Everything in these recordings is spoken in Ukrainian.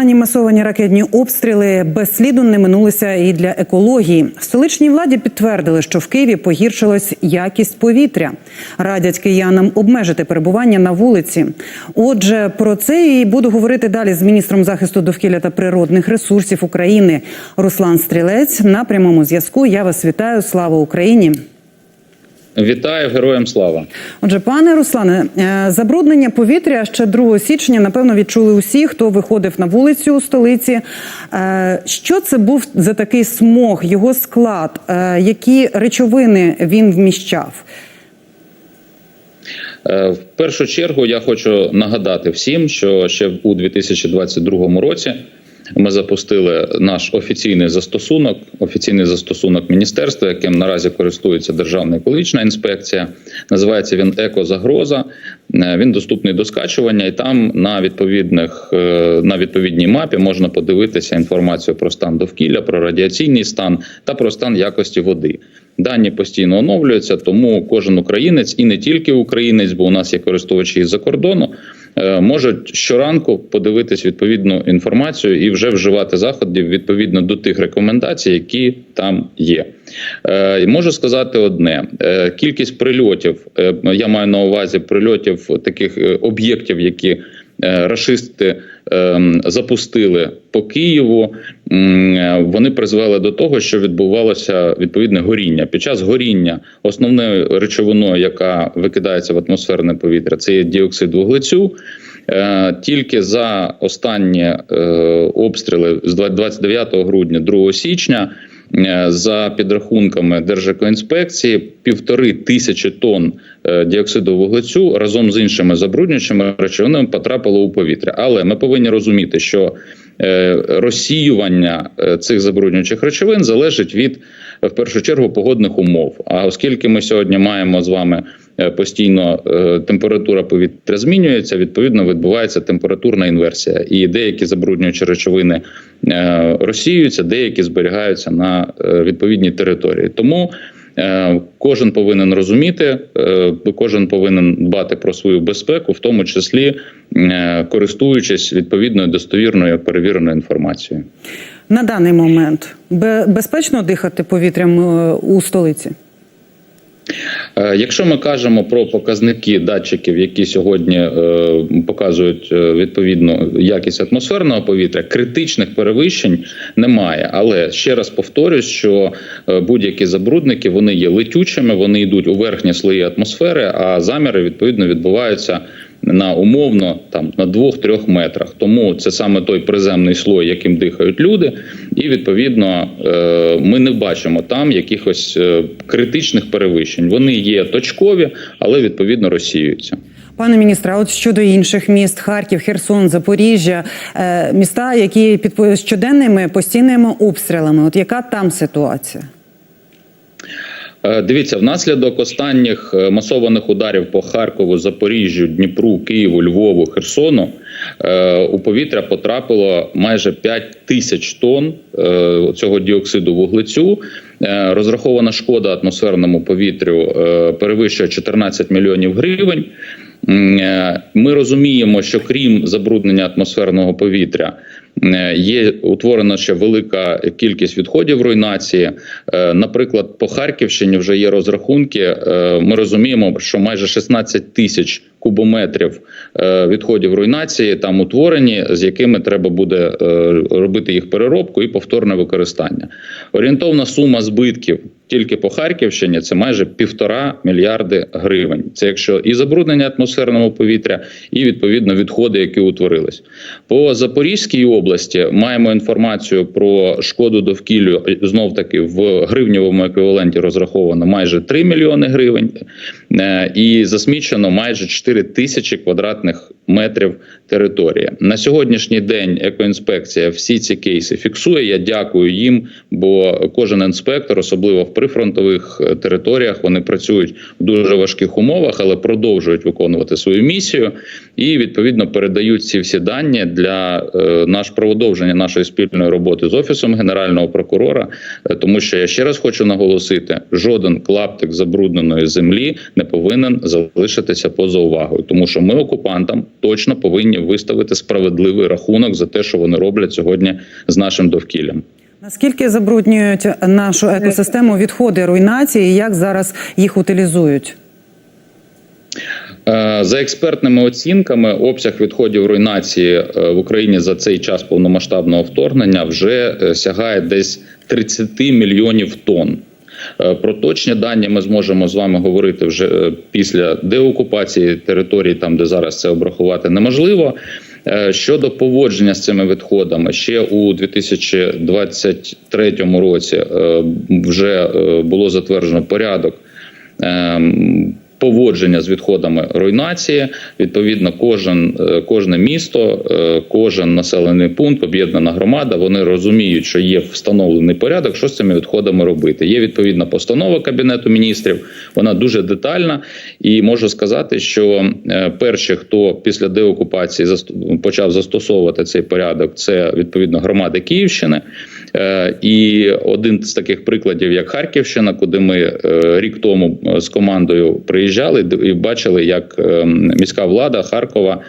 Ані масовані ракетні обстріли без не минулися і для екології. В Столичній владі підтвердили, що в Києві погіршилась якість повітря. Радять киянам обмежити перебування на вулиці. Отже, про це і буду говорити далі з міністром захисту довкілля та природних ресурсів України Руслан Стрілець. На прямому зв'язку я вас вітаю. Слава Україні! Вітаю героям слава. Отже, пане Руслане, е, забруднення повітря ще 2 січня, напевно, відчули усі, хто виходив на вулицю у столиці. Е, Що це був за такий смог, його склад, Е, які речовини він вміщав? В першу чергу я хочу нагадати всім, що ще у 2022 році ми запустили наш офіційний застосунок, офіційний застосунок міністерства, яким наразі користується Державна екологічна інспекція. Називається він Екозагроза. Е, Він доступний до скачування, і там на відповідних е, на відповідній мапі можна подивитися інформацію про стан довкілля, про радіаційний стан та про стан якості води. Дані постійно оновлюються, тому кожен українець і не тільки українець, бо у нас є користувачі із-за кордону, е, можуть щоранку подивитись відповідну інформацію і вже вживати заходів відповідно до тих рекомендацій, які там є. Е, Можу сказати одне: Е, кількість прильотів, е, я маю на увазі прильотів таких е, об'єктів, які расисти. Запустили по Києву. е, Вони призвели до того, що відбувалося відповідне горіння. Під час горіння основною речовиною, яка викидається в атмосферне повітря, це є діоксид вуглецю. Е, Тільки за останні е, обстріли з 29 грудня, 2 січня, за підрахунками Держекоінспекції, півтори тисячі тонн е, діоксиду вуглецю разом з іншими забруднюючими речовинами потрапило у повітря. Але ми повинні розуміти, що е, розсіювання е, цих забруднюючих речовин залежить від в першу чергу погодних умов. А оскільки ми сьогодні маємо з вами е, постійно е, температура повітря змінюється, відповідно відбувається температурна інверсія, і деякі забруднюючі речовини е, розсіюються, деякі зберігаються на е, відповідній території. Тому е, Кожен повинен розуміти, е, кожен повинен дбати про свою безпеку, в тому числі е, користуючись відповідною достовірною перевіреною інформацією. На даний момент безпечно дихати повітрям е, у столиці? Е, Якщо ми кажемо про показники датчиків, які сьогодні е, показують е, відповідну якість атмосферного повітря, критичних перевищень немає. Але ще раз повторюсь, що будь-які забрудники вони є летючими, вони йдуть у верхні слої атмосфери, а заміри відповідно відбуваються. На умовно там на 2-3 метрах, тому це саме той приземний слой, яким дихають люди, і відповідно е, ми не бачимо там якихось е, критичних перевищень. Вони є точкові, але відповідно розсіюються. Пане міністре, а от щодо інших міст Харків, Херсон, Запоріжжя, е, міста, які під щоденними постійними обстрілами. От яка там ситуація? Е, Дивіться, внаслідок останніх е, масованих ударів по Харкову, Запоріжжю, Дніпру, Києву, Львову, Херсону е, у повітря потрапило майже 5 тисяч тонн цього діоксиду вуглецю. Розрахована шкода атмосферному повітрю перевищує 14 мільйонів гривень. Ми розуміємо, що крім забруднення атмосферного повітря. Е, Є утворена ще велика кількість відходів руйнації. Е, Наприклад, по Харківщині вже є розрахунки. Е, Ми розуміємо, що майже 16 тисяч кубометрів е, відходів руйнації там утворені, з якими треба буде е, робити їх переробку і повторне використання. Орієнтовна сума збитків тільки по Харківщині це майже півтора мільярди гривень. Це якщо і забруднення атмосферного повітря, і відповідно відходи, які утворились. По Запорізькій області маємо інформацію про шкоду довкіллю знов таки в гривневому еквіваленті розраховано майже 3 мільйони гривень, і засмічено майже 4 тисячі квадратних метрів території. На сьогоднішній день екоінспекція всі ці кейси фіксує. Я дякую їм, бо кожен інспектор, особливо в прифронтових е, територіях, вони працюють в дуже важких умовах, але продовжують виконувати свою місію і відповідно передають ці всі дані для е, наш продовження нашої спільної роботи з офісом генерального прокурора. Е, Тому що я ще раз хочу наголосити: жоден клаптик забрудненої землі не повинен залишитися поза увагою, тому що ми окупантам точно повинні виставити справедливий рахунок за те, що вони роблять сьогодні з нашим довкіллям. Наскільки забруднюють нашу екосистему відходи руйнації, і як зараз їх утилізують? Е, За експертними оцінками, обсяг відходів руйнації е, в Україні за цей час повномасштабного вторгнення вже е, сягає десь 30 мільйонів тонн. Е, Про точні дані ми зможемо з вами говорити вже е, після деокупації територій, там де зараз це обрахувати неможливо. Е, Щодо поводження з цими відходами, ще у 2023 році вже було затверджено порядок. Поводження з відходами руйнації відповідно, кожен е, кожне місто, е, кожен населений пункт, об'єднана громада. Вони розуміють, що є встановлений порядок, що з цими відходами робити. Є відповідна постанова кабінету міністрів. Вона дуже детальна, і можу сказати, що е, перші, хто після деокупації почав застосовувати цей порядок, це відповідно громади Київщини. Е, І один з таких прикладів, як Харківщина, куди ми е, рік тому е, з командою приїжджали і бачили, як е, міська влада Харкова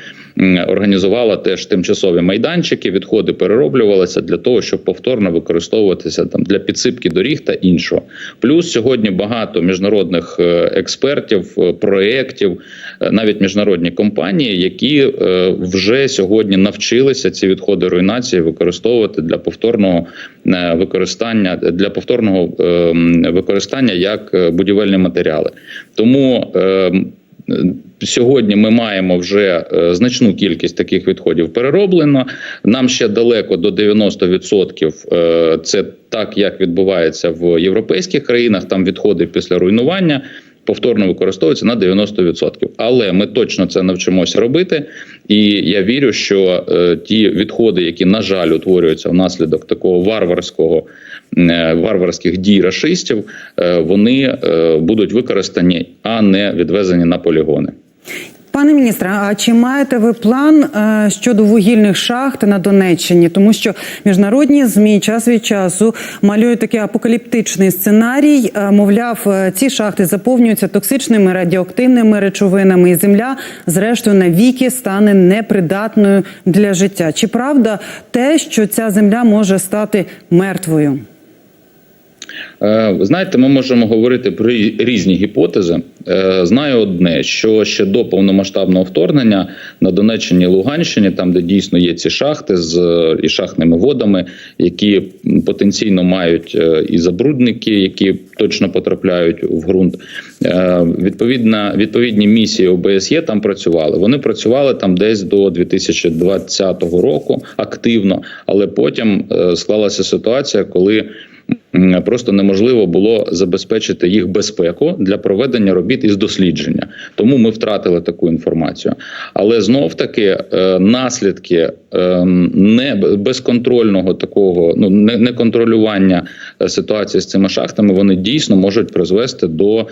організувала теж тимчасові майданчики, відходи перероблювалися для того, щоб повторно використовуватися там для підсипки доріг та іншого. Плюс сьогодні багато міжнародних е, експертів, е, проєктів, е, навіть міжнародні компанії, які вже сьогодні навчилися ці відходи руйнації використовувати для повторного використання для повторного е, використання як будівельні матеріали. Тому е, м, Сьогодні ми маємо вже е, значну кількість таких відходів перероблено. Нам ще далеко до 90%. Е, Це так, як відбувається в європейських країнах. Там відходи після руйнування повторно використовуються на 90%. Але ми точно це навчимося робити. І я вірю, що е, ті відходи, які на жаль утворюються внаслідок такого варварського варварських дій рашистів, е, вони е, будуть використані, а не відвезені на полігони. Пане міністре, а чи маєте ви план е, щодо вугільних шахт на Донеччині? Тому що міжнародні змі час від часу малюють такий апокаліптичний сценарій. Е, мовляв, е, ці шахти заповнюються токсичними радіоактивними речовинами, і земля, зрештою, навіки стане непридатною для життя. Чи правда те, що ця земля може стати мертвою? Е, Знаєте, ми можемо говорити про різні гіпотези. Е, Знаю одне, що ще до повномасштабного вторгнення на Донеччині Луганщині, там де дійсно є ці шахти з е, і шахтними водами, які потенційно мають і забрудники, які точно потрапляють в ґрунт. Відповідна відповідні місії ОБСЄ там працювали. Вони працювали там десь до 2020 року активно, але потім склалася ситуація, коли просто неможливо було забезпечити їх безпеку для проведення робіт із дослідження. Тому ми втратили таку інформацію. Але знов таки е, наслідки е, не безконтрольного такого, ну не, неконтролювання е, ситуації з цими шахтами, вони дійсно можуть призвести до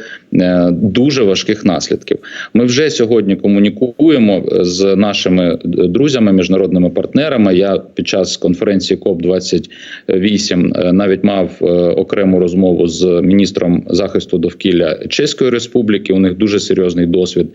дуже важких наслідків. Ми вже сьогодні комунікуємо з нашими друзями, міжнародними партнерами. Я під час конференції КОП 28 навіть мав окрему розмову з міністром захисту довкілля Чеської Республіки. У них дуже серйозний досвід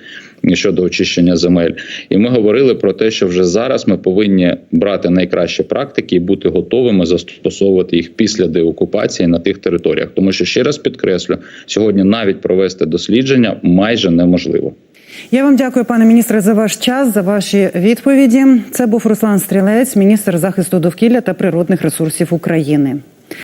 щодо очищення земель. І ми говорили про те, що вже зараз ми повинні брати найкращі практики і бути готовими застосовувати їх після деокупації на тих територіях. Тому що ще раз підкреслю, сьогодні навіть провести дослідження майже неможливо. Я вам дякую, пане міністре, за ваш час, за ваші відповіді. Це був Руслан Стрілець, міністр захисту довкілля та природних ресурсів України.